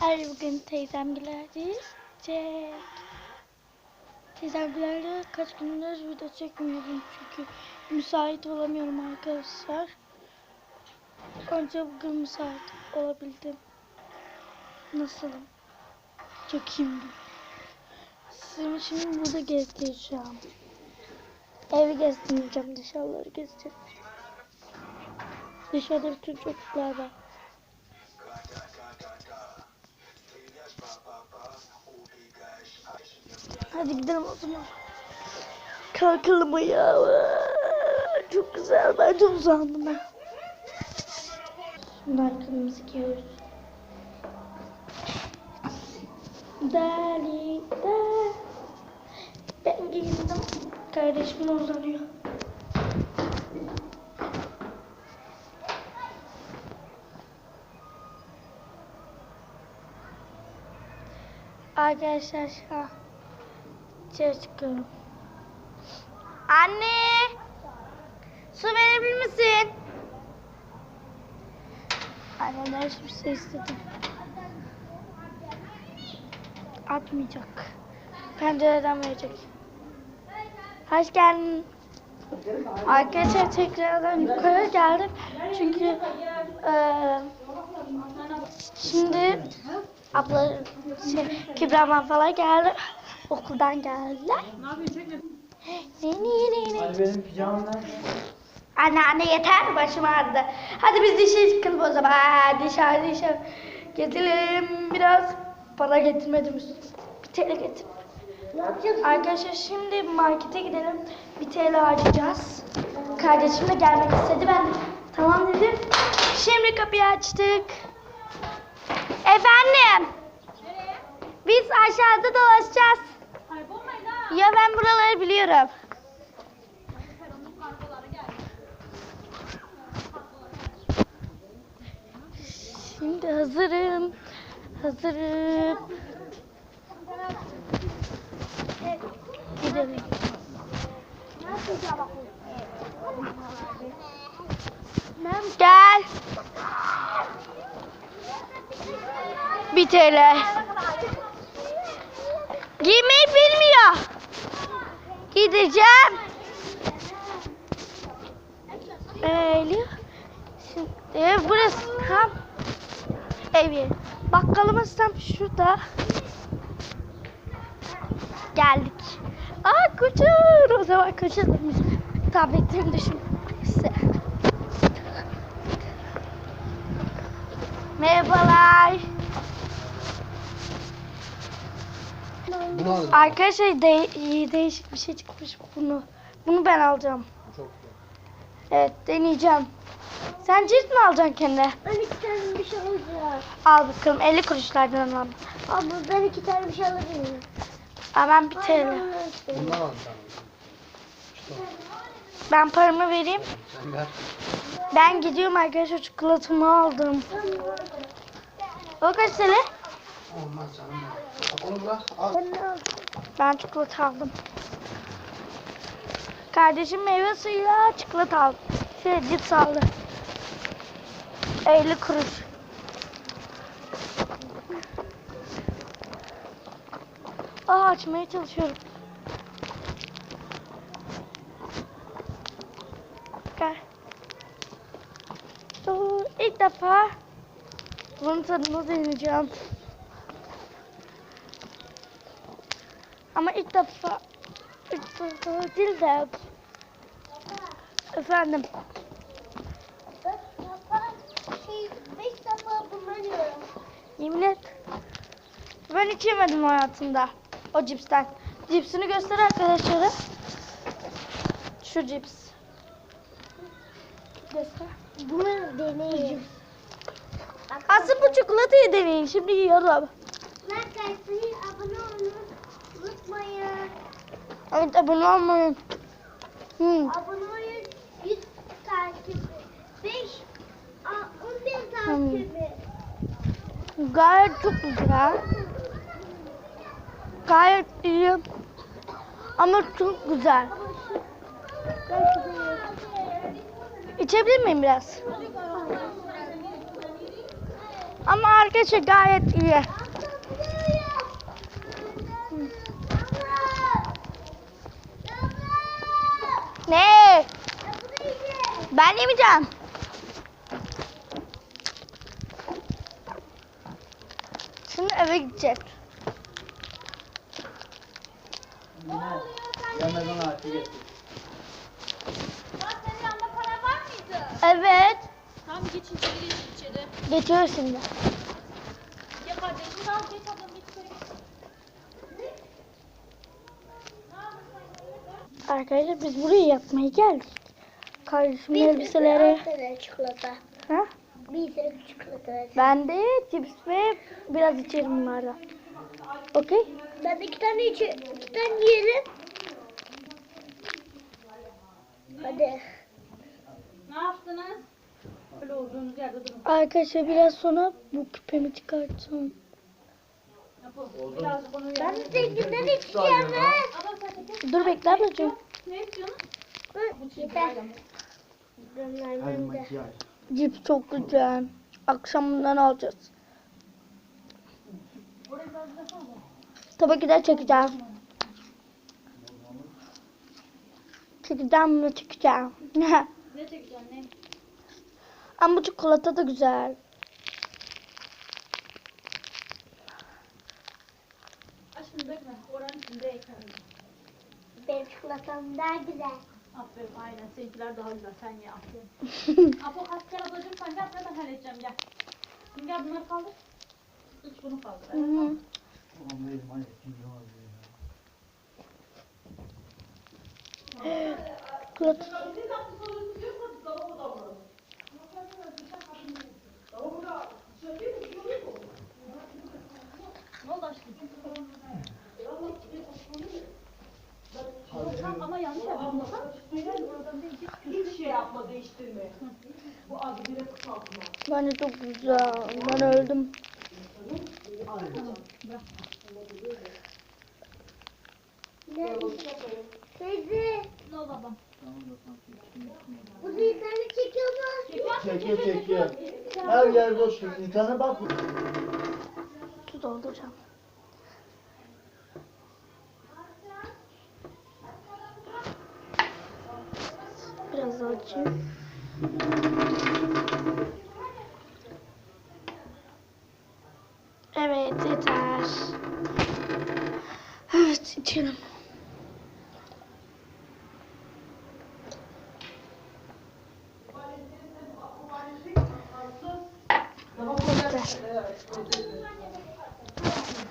Ay bugün teyzemgilerde çek. Teyzemgilerde kaç gündür video çekmiyorum çünkü müsait olamıyorum arkadaşlar. Önce bugün müsait olabildim. Nasılım? Çok iyiyim. Şimdi, şimdi burada gezdireceğim. Evi gezdireceğim, dışarıları gezdireceğim. Dışarıda bütün çocuklar var. Hadi gidelim o zaman. Kalkalım ayağa. Çok güzel. Ben çok uzandım ben. Şimdi arkamızı giyiyoruz. Dali da. Ben giyindim. Kardeşim de uzanıyor. Arkadaşlar şu an içeri çıkıyorum. Anne! Su verebilir misin? Annemden hiçbir şey istedim. Atmayacak. Pencereden verecek. Hoş geldin. Arkadaşlar tekrardan yukarı geldim. Çünkü eee şimdi abla şey, Kübra'man falan geldi. Okuldan geldiler. Ne ne ne ne. Ay benim pijamam? Anne anne yeter başım ağrıdı. Hadi biz dışarı çıkalım o zaman. Dışarı dışarı. Getirelim biraz. Para getirmedim üstüne. Bir TL getir. Arkadaşlar şimdi markete gidelim. Bir TL harcayacağız. Kardeşim de gelmek istedi. Ben de tamam dedim. Şimdi kapıyı açtık. Efendim. Biz aşağıda dolaşacağız. Ya ben buraları biliyorum. Şimdi hazırım. Hazırım. Gidelim. Gel. Bir TL. Giymeyi bilmiyor. Gideceğim. Öyle. Şimdi ev burası tam evi. Bakkalımız tam şurada. Geldik. Aa koşun. O zaman koşalım. Tabletimi düşürmesi. Merhabalar. Bunu aldım. Arkadaşlar de değişik bir şey çıkmış bunu. Bunu ben alacağım. Çok güzel. Evet deneyeceğim. Sen cilt mi alacaksın kendine? Ben iki tane bir şey alacağım. Al bakalım 50 kuruşlardan al. Abla ben iki tane bir şey alabilirim. Aa, ben bir TL. Bundan aldım sana. Ben paramı vereyim. Sen ver. Ben gidiyorum arkadaşlar çikolatamı aldım. O kaç TL? Olmaz canım. Onu bırak. Al. Ben çikolata aldım. Kardeşim meyve suyuyla çikolata aldı. Şey cips aldı. 50 kuruş. Aa açmaya çalışıyorum. Gel. İlk defa bunun tadını deneyeceğim. İlk defa ilk defa değil de efendim şey, beş defa kullanıyorum. yemin et ben hiç yemedim hayatımda o cipsten. Cipsini göster arkadaşlara. Şu cips. Göster. Bunu deneyim. Aslında bu çikolatayı deneyin. Şimdi yiyorum. Arkadaşlar abone olmayı unutmayın. Evet abone olmayın. Hmm. Abone olun. 100 takibi. 5 11 takibi. Gayet çok güzel. Gayet iyi. Ama çok güzel. İçebilir miyim biraz? Ama arkadaşlar gayet iyi. Ne? Ben yemeyeceğim. Şimdi eve mıydı? Evet. Tamam geç içeri geç içeri. Geçiyoruz şimdi. Ya kardeşim al geç ablam geç içeri geç. Arkadaşlar biz burayı yapmaya geldik. Kardeşimin elbiseleri. tane çikolata. Ha? Bir tane çikolata. Ben de cips ve biraz içerim bunlardan. Okey? Ben de iki tane içi, iki tane yiyelim. Hadi. Ne yaptınız? Böyle olduğunuz yerde durun. Arkadaşlar biraz sonra bu küpemi çıkartacağım. Ben de zenginden içeceğim. Dur bekle ablacığım. Ne istiyorsun? Yeter. Bende. Cips çok güzel. Akşam bundan alacağız. Tabii ki de çekeceğim. Çekeceğim mi çekeceğim. Ne çekeceksin ne? Ama bu çikolata da güzel. Aşkım bekle. Oranın içinde ekranı. Benim çikolatam daha güzel. Aferin aynen. Seninkiler daha güzel. Sen ye aferin. Apo kaç kere ablacığım sen gel ben halledeceğim gel. Şimdi gel bunları kaldır. Üç bunu kaldır. Hı hı. Çikolata. Ne oldu aşkım? Tamam ama yanlış yaptım. Bak. Buradan değil. Hiçbir şey yapma değiştirme. Bu abi direkt Bence çok güzel. Ben öldüm. Ne? Teyze. Ne oldu ablam? Bu zeytinleri çekiyor mu? Çekiyor çekiyor. Her yer boş. İnternete bak. Su dolduracağım. Evet yeter. Evet içelim.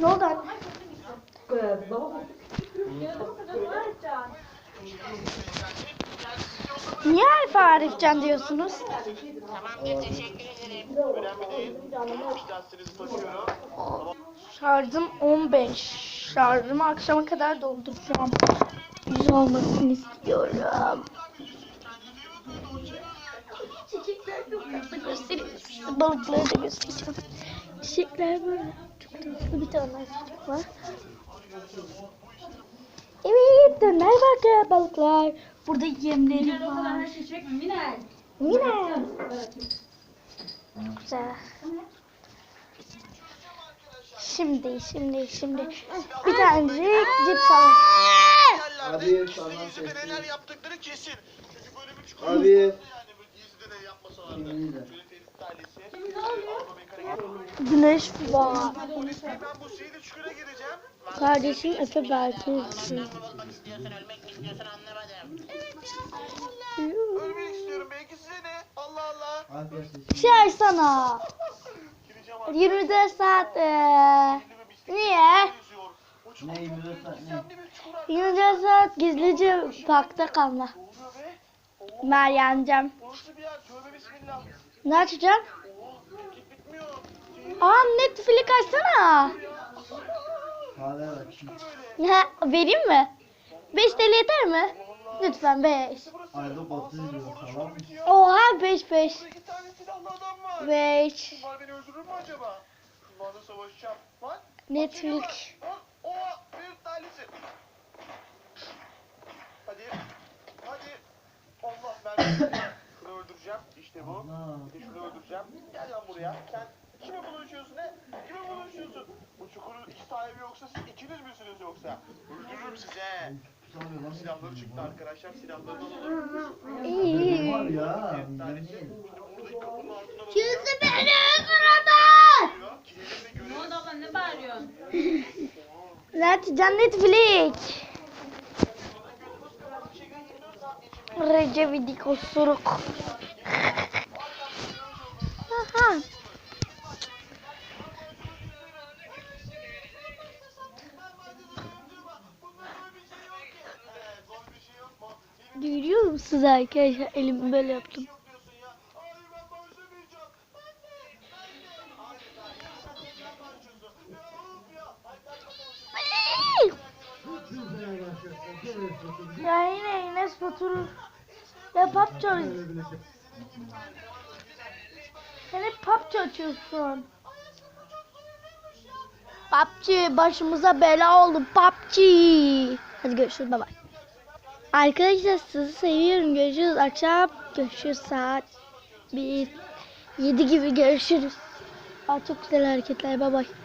Ne oldu anne? Niye Arifcan diyorsunuz? Şarjım 15. Şarjımı akşama kadar dolduracağım. Güzel olmasını istiyorum. Çiçekler çok tatlı göstereyim. Size balıkları da göstereceğim. Çiçekler böyle çok tatlı bir tane çiçek var. Evet döner bakın balıklar. Burada yemleri var. Çiçek mi? Minel. Yine. Güzel. Şimdi, şimdi, şimdi. Bir tane cips alalım. Abi sana Gizli'de neler sesli. yaptıkları kesin. Çünkü böyle bir çikolata Abi. yani bu Gizli'de ne yapmasalardı. Kimin Güneş var. Kardeşim Efe Ölmek istiyorum belki size ne? Allah Allah. Şey sana. Gireceğim artık. 24 saat bisiklet niye? yüzüyor. O çukur Ne 24 saat ne? gizemli bir çukur. 24 saat gizlice parkta kalma. Meryem'cem. Burası bir yer. Tövbe bismillah. Ne bitmiyor. Aa Netflix açsana. Ha, vereyim mi? 5 TL yeter mi? Lütfen 5. Ayda 30 lira? Oha 5 5. Burada iki tane silahlı adam var. 5. Bunlar beni öldürür mü acaba? Bunlarla savaşacağım. Lan. Netflix. Hadi. Hadi. Allah ben öldüreceğim. İşte bu. Bir de şunu öldüreceğim. Gel lan buraya. Sen Kime bulaşıyorsun he? Kime bulaşıyorsun? Bu çukurun iki sahibi yoksa siz ikiniz misiniz yoksa? Öldürürüm sizi he. Silahları çıktı arkadaşlar. Silahları alalım. İyi. Var ya. Yüzü beni öldüremez. Ne oldu abla ne bağırıyorsun? Zaten Netflix. Recep İvedik osuruk. Görüyor musunuz arkadaşlar? Elimi böyle yaptım. Ya yine yine Batur ya oynuyor. Sen hep PUBG açıyorsun. PUBG başımıza bela oldu PUBG. Hadi görüşürüz bye bye. Arkadaşlar sizi seviyorum. Görüşürüz akşam. Görüşürüz saat 1 7 gibi görüşürüz. Aa, çok güzel hareketler bye bye.